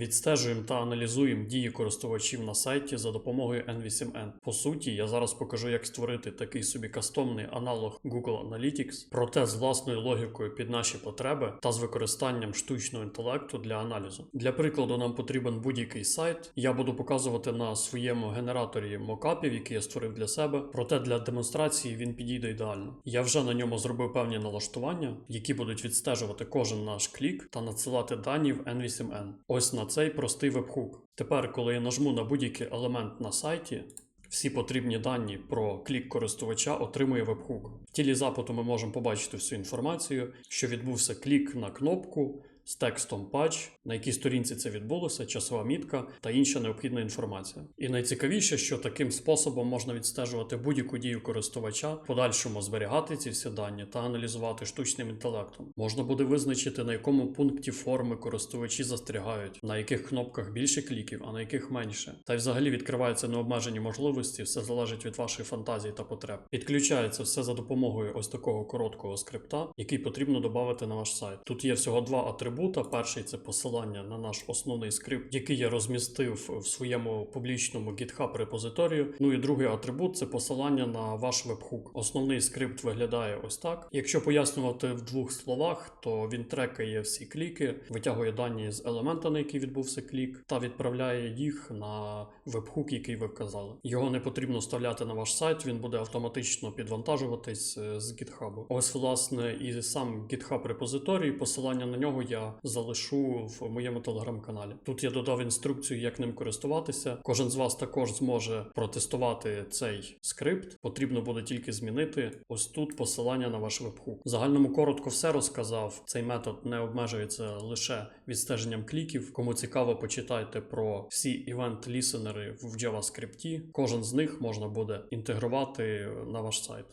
Відстежуємо та аналізуємо дії користувачів на сайті за допомогою N8N. По суті, я зараз покажу, як створити такий собі кастомний аналог Google Analytics, проте з власною логікою під наші потреби та з використанням штучного інтелекту для аналізу. Для прикладу, нам потрібен будь-який сайт. Я буду показувати на своєму генераторі мокапів, який я створив для себе. Проте для демонстрації він підійде ідеально. Я вже на ньому зробив певні налаштування, які будуть відстежувати кожен наш клік та надсилати дані в N8N. Ось на цей простий вебхук. Тепер, коли я нажму на будь-який елемент на сайті, всі потрібні дані про клік користувача отримує вебхук. В тілі запиту ми можемо побачити всю інформацію, що відбувся клік на кнопку з текстом патч, на якій сторінці це відбулося, часова мітка та інша необхідна інформація. І найцікавіше, що таким способом можна відстежувати будь-яку дію користувача, в подальшому зберігати ці всі дані та аналізувати штучним інтелектом. Можна буде визначити, на якому пункті форми користувачі застрягають, на яких кнопках більше кліків, а на яких менше. Та й взагалі відкриваються необмежені можливості, все залежить від вашої фантазії та потреб. Підключається все за допомогою ось такого короткого скрипта, який потрібно додати на ваш сайт. Тут є всього два атрибута. Перший це посилання на наш основний скрипт, який я розмістив в своєму публічному GitHub репозиторію. Ну і другий атрибут це посилання на ваш вебхук. Основний скрипт виглядає ось так. Якщо пояснювати в двох словах, то він трекає всі кліки, витягує дані з елемента, на який відбувся клік, та відправляє їх на вебхук, який ви вказали. Його не потрібно вставляти на ваш сайт, він буде автоматично підвантажуватись е, з GitHub. Ось, власне, і сам GitHub репозиторій, посилання на нього залишу в моєму телеграм-каналі. Тут я додав інструкцію, як ним користуватися. Кожен з вас також зможе протестувати цей скрипт. Потрібно буде тільки змінити ось тут посилання на ваш вебхук. В загальному коротко все розказав. Цей метод не обмежується лише відстеженням кліків. Кому цікаво, почитайте про всі івент-лісенери в JavaScript. Кожен з них можна буде інтегрувати на ваш сайт.